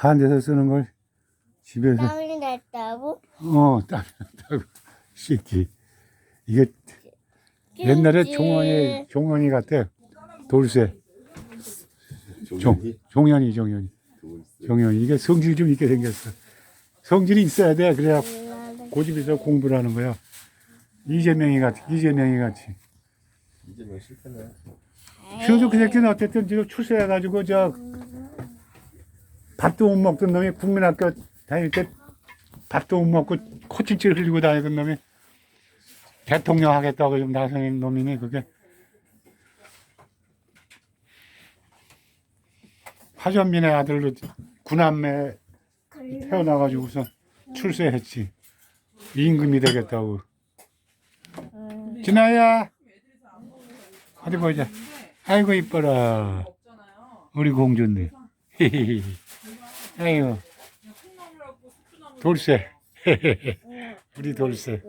한 데서 쓰는 걸 집에서. 땅이 났다고? 어 따뜻하고 씻기 이게 옛날에 그치. 종원이 종원이 같아. 돌쇠. 종 종현이? 종현이 종현이. 이게 성질이 좀 있게 생겼어. 성질이 있어야 돼. 그래야 고집에서 공부를 하는 거야. 이재명이 같이 이재명이 같이. 뭐 실패네. 그래도 그 새끼는 어쨌든 지금 출세해가지고 저 밥도 못 먹던 놈이 국민학교 다닐 때 밥도 못 먹고 코찔찔 흘리고 다니던 놈이 대통령 하겠다고 좀 나서는 놈이네 그게. 화전민의 아들로 구남매 태어나가지고서 출세했지. 임금이 되겠다고. 진아야! 어디 보자. 아이고 이뻐라. 우리 공주님 아이고 돌쇠. 우리 돌쇠